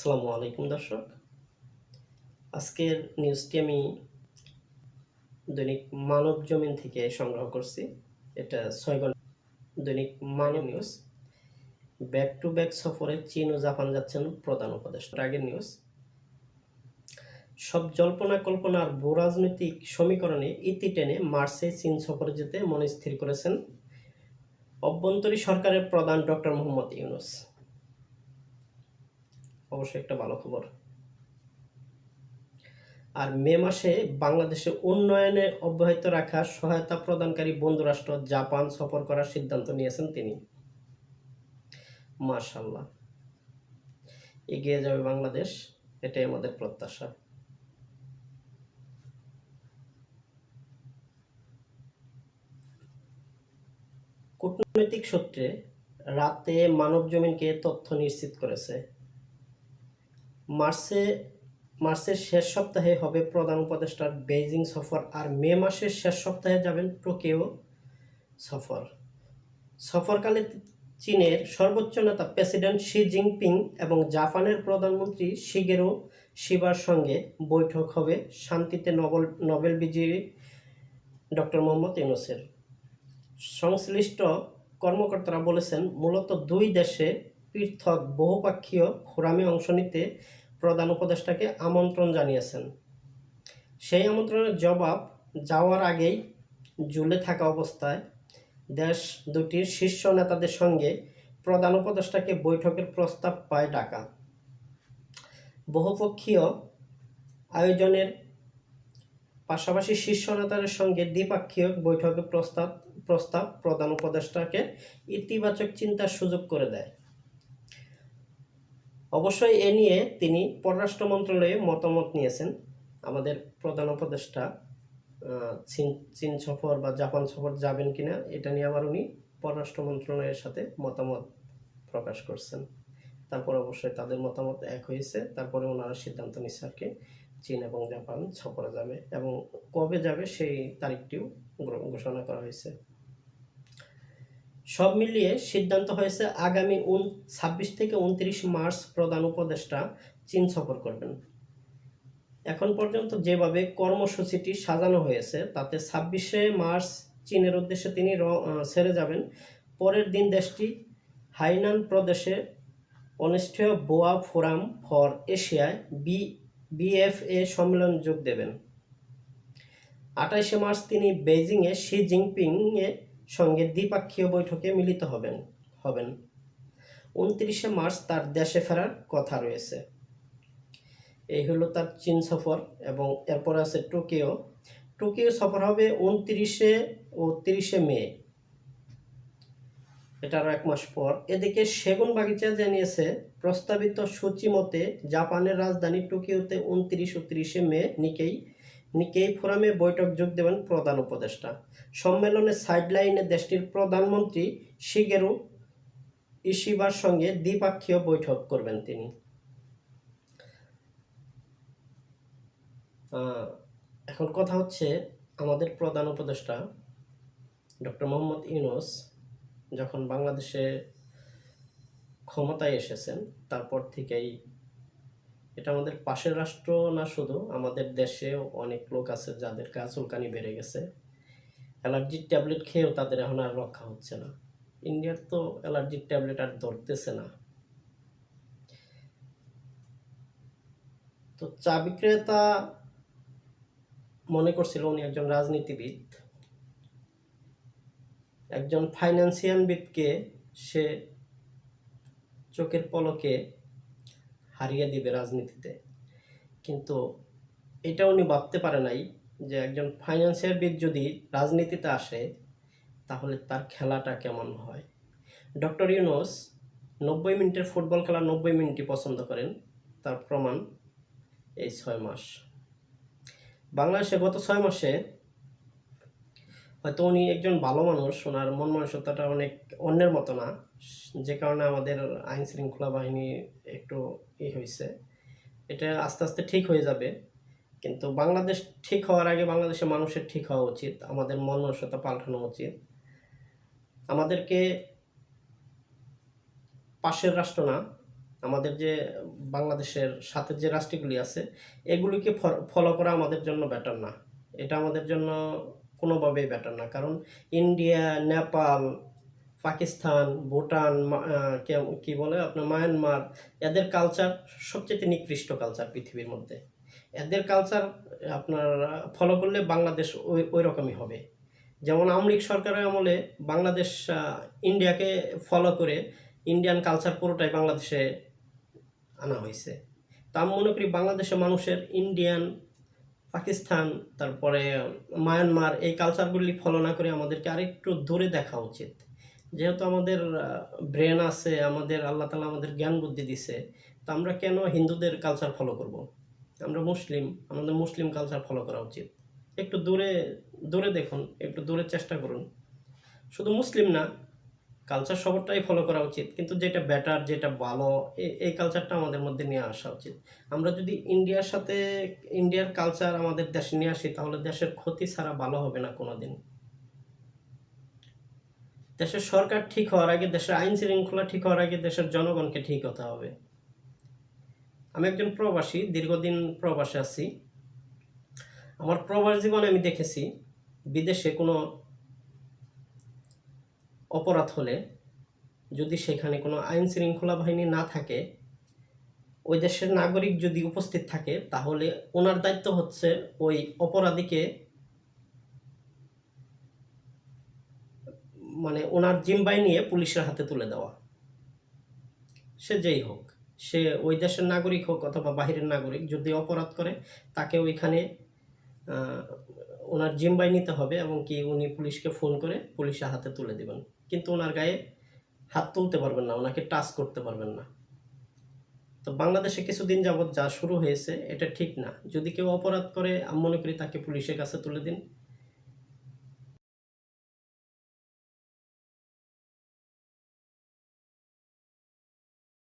আসসালামু আলাইকুম, দর্শক। আজকের নিউজটি আমি দৈনিক মানব জমিন থেকে সংগ্রহ করছি। এটা ছয় ঘণ্টা দৈনিক মানব নিউজ ব্যাক টু ব্যাক সফরে চীন ও জাপান যাচ্ছেন প্রধান উপদেষ্টা। আগের নিউজ সব জল্পনা কল্পনা আর ভূ রাজনৈতিক সমীকরণে ইতি টেনে মার্চে চীন সফরে যেতে মনে স্থির করেছেন অভ্যন্তরীণ সরকারের প্রধান ডক্টর মোহাম্মদ ইউনুস। অবশ্যই একটা ভালো খবর। আর মে মাসে বাংলাদেশে উন্নয়নে অব্যাহত রাখা সহায়তা প্রদানকারী বন্ধুরাষ্ট্র জাপান সফর করার সিদ্ধান্ত নিয়েছেন তিনি। মাশাল্লাহ এগিয়ে যাবে বাংলাদেশ, এটাই আমাদের প্রত্যাশা। কূটনৈতিক সূত্রে রাতে মানব জমিনকে তথ্য নিশ্চিত করেছে মার্চে, মার্চের শেষ সপ্তাহে হবে প্রধান উপদেষ্টার বেইজিং সফর আর মে মাসের শেষ সপ্তাহে যাবেন টোকিও সফর। সফরকালে চীনের সর্বোচ্চ নেতা প্রেসিডেন্ট শি জিনপিং এবং জাপানের প্রধানমন্ত্রী শিগেরো শিবার সঙ্গে বৈঠক হবে শান্তিতে নোবেল নোবেল বিজয়ী ডক্টর মোহাম্মদ ইউনুসের। সংশ্লিষ্ট কর্মকর্তারা বলেছেন, মূলত দুই দেশে পৃথক বহুপাক্ষীয় ফোরামে অংশ নিতে প্রধান উপদেষ্টাকে আমন্ত্রণ জানিয়েছেন। সেই আমন্ত্রণের জবাব যাওয়ার আগেই জুলে থাকা অবস্থায় দেশ দুটির শীর্ষ নেতাদের সঙ্গে প্রধান উপদেষ্টাকে বৈঠকের প্রস্তাব পায় ঢাকা। বহুপক্ষীয় আয়োজনের পাশাপাশি শীর্ষ নেতাদের সঙ্গে দ্বিপাক্ষিক বৈঠকের প্রস্তাব প্রস্তাব প্রধান উপদেষ্টাকে ইতিবাচক চিন্তার সুযোগ করে দেয়। অবশ্যই এ নিয়ে তিনি পররাষ্ট্র মন্ত্রণালয়ে মতামত নিয়েছেন। আমাদের প্রধান উপদেষ্টা চীন চীন সফর বা জাপান সফর যাবেন কিনা এটা নিয়ে আবার উনি পররাষ্ট্র মন্ত্রণালয়ের সাথে মতামত প্রকাশ করছেন। তারপর অবশ্যই তাদের মতামত এক হয়েছে। তারপরে ওনারা সিদ্ধান্ত নিচ্ছে আর কি, চীন এবং জাপান সফরে যাবে এবং কবে যাবে সেই তারিখটিও ঘোষণা করা হয়েছে। সব মিলিয়ে সিদ্ধান্ত হয়েছে আগামী উন ছাব্বিশ থেকে উনত্রিশ মার্চ প্রধান উপদেষ্টা চীন সফর করবেন। এখন পর্যন্ত যেভাবে কর্মসূচিটি সাজানো হয়েছে, তাতে ছাব্বিশে মার্চ চীনের উদ্দেশ্যে তিনি ছেড়ে যাবেন। পরের দিন দেশটি হাইনান প্রদেশে অনুষ্ঠেয় বোয়া ফোরাম ফর এশিয়ায় বি বিএফএ সম্মেলন যোগ দেবেন। আঠাইশে মার্চ তিনি বেইজিংয়ে, শি জিনপিংয়ে সঙ্গে দ্বিপাক্ষীয় বৈঠকে মিলিত হবেন হবেন। উনত্রিশে মার্চ তার দেশে ফেরার কথা রয়েছে। এই হলো তার চীন সফর এবং এরপর আছে টোকিও। টোকিও সফর হবে উনত্রিশে ও তিরিশে মে। এটারও এক মাস পর। এদিকে সেগুন বাগিচা জানিয়েছে, প্রস্তাবিত সূচি মতে জাপানের রাজধানী টোকিওতে উনত্রিশ ও তিরিশে মে নিকেই নিকেই ফোরামে বৈঠক যোগ দেবেন প্রধান উপদেষ্টা। সম্মেলনে সাইডলাইনে দেশটির প্রধানমন্ত্রী শিগেরু ইশিবার সঙ্গে দ্বিপাক্ষীয় বৈঠক করবেন তিনি। এখন কথা হচ্ছে আমাদের প্রধান উপদেষ্টা ডক্টর মোহাম্মদ ইউনুস যখন বাংলাদেশে ক্ষমতায় এসেছেন, তারপর থেকেই এটা আমাদের পাশের রাষ্ট্র না শুধু, আমাদের দেশেও অনেক লোক আছে যাদের চুলকানি বেড়ে গেছে। অ্যালার্জির ট্যাবলেট খেয়েও তাদের এখন আর রক্ষা হচ্ছে না। ইন্ডিয়ার তো অ্যালার্জির ট্যাবলেট আর ধরতেছে না। তো চা বিক্রেতা মনে করছিল উনি একজন রাজনীতিবিদ। একজন ফাইন্যান্সিয়াল বিদকে সে চোখের পলকে হারিয়ে দিবে রাজনীতিতে। কিন্তু এটা উনি ভাবতে পারে নাই যে একজন ফাইন্যান্সিয়াল বিদ যদি রাজনীতিতে আসে, তাহলে তার খেলাটা কেমন হয়? ডক্টর ইউনুস নব্বই মিনিটের ফুটবল খেলা নব্বই মিনিটই পছন্দ করেন। তার প্রমাণ এই ছয় মাস। বাংলাদেশে গত ছয় মাসে হয়তো উনি একজন ভালো মানুষ ওনার মন মানসিকতাটা অনেক অন্যের মতো না। যে কারণে আমাদের আইন শৃঙ্খলা বাহিনী একটু ই হয়েছে এটা আস্তে আস্তে ঠিক হয়ে যাবে। কিন্তু বাংলাদেশ ঠিক হওয়ার আগে বাংলাদেশের মানুষের ঠিক হওয়া উচিত। আমাদের মন মানসিকতা পাল্টানো উচিত। আমাদেরকে পাশের রাষ্ট্র না, আমাদের যে বাংলাদেশের সাথে যে রাষ্ট্রগুলি আছে, এগুলিকে ফলো করা আমাদের জন্য বেটার না। এটা আমাদের জন্য কোনোভাবেই বেটার না। কারণ ইন্ডিয়া নেপাল পাকিস্তান ভুটান কে- বলে আপনার মায়ানমার এদের কালচার সবচেয়ে নিকৃষ্ট কালচার পৃথিবীর মধ্যে। এদের কালচার আপনার ফলো করলে বাংলাদেশ ওই ওই রকমই হবে। যেমন আমলিক সরকারের আমলে বাংলাদেশ ইন্ডিয়াকে ফলো করে ইন্ডিয়ান কালচার পুরোটাই বাংলাদেশে আনা হয়েছে। তা আমি মনে করি বাংলাদেশের মানুষের ইন্ডিয়ান পাকিস্তান, তারপরে মায়ানমার, এই কালচারগুলি ফলো না করে আমাদেরকে আরেকটু দূরে দেখা উচিত। যেহেতু আমাদের ব্রেন আছে, আমাদের আল্লাহ তালা আমাদের জ্ঞান বুদ্ধি দিছে, তো আমরা কেন হিন্দুদের কালচার ফলো করব? আমরা মুসলিম, আমাদের মুসলিম কালচার ফলো করা উচিত। একটু দূরে দূরে দেখুন, একটু দূরে চেষ্টা করুন। শুধু মুসলিম না কালচার সবটাই ফলো করা উচিত। কিন্তু যেটা বেটার যেটা ভালো এই কালচারটা আমাদের মধ্যে নিয়ে আসা উচিত। আমরা যদি ইন্ডিয়ার সাথে ইন্ডিয়ার কালচার আমাদের দেশে নিয়ে আসি, তাহলে দেশের ক্ষতি ছাড়া ভালো হবে না কোনোদিন। দেশের সরকার ঠিক হওয়ার আগে, দেশের আইন শৃঙ্খলা ঠিক হওয়ার আগে দেশের জনগণকে ঠিক হতে হবে। আমি একজন প্রবাসী, দীর্ঘদিন প্রবাসে আছি। আমার প্রবাস জীবনে আমি দেখেছি, বিদেশে কোনো অপরাধ হলে যদি সেখানে কোনো আইন শৃঙ্খলা বাহিনী না থাকে, ওই দেশের নাগরিক যদি উপস্থিত থাকে, তাহলে ওনার দায়িত্ব হচ্ছে ওই অপরাধীকে মানে ওনার জিম্বাই নিয়ে পুলিশের হাতে তুলে দেওয়া। সে যেই হোক, সে ওই দেশের নাগরিক হোক অথবা বাহিরের নাগরিক যদি অপরাধ করে, তাকে ওইখানে ওনার জিম্বাই নিতে হবে এবং কি উনি পুলিশকে ফোন করে পুলিশের হাতে তুলে দেবেন। কিন্তু ওনার গায়ে হাত তুলতে পারবেন না, ওনাকে টাচ করতে পারবেন না। তো বাংলাদেশে কিছুদিন যাবৎ যা শুরু হয়েছে, এটা ঠিক না। যদি কেউ অপরাধ করে, আমি মনে করি তাকে পুলিশের কাছে তুলে দিন।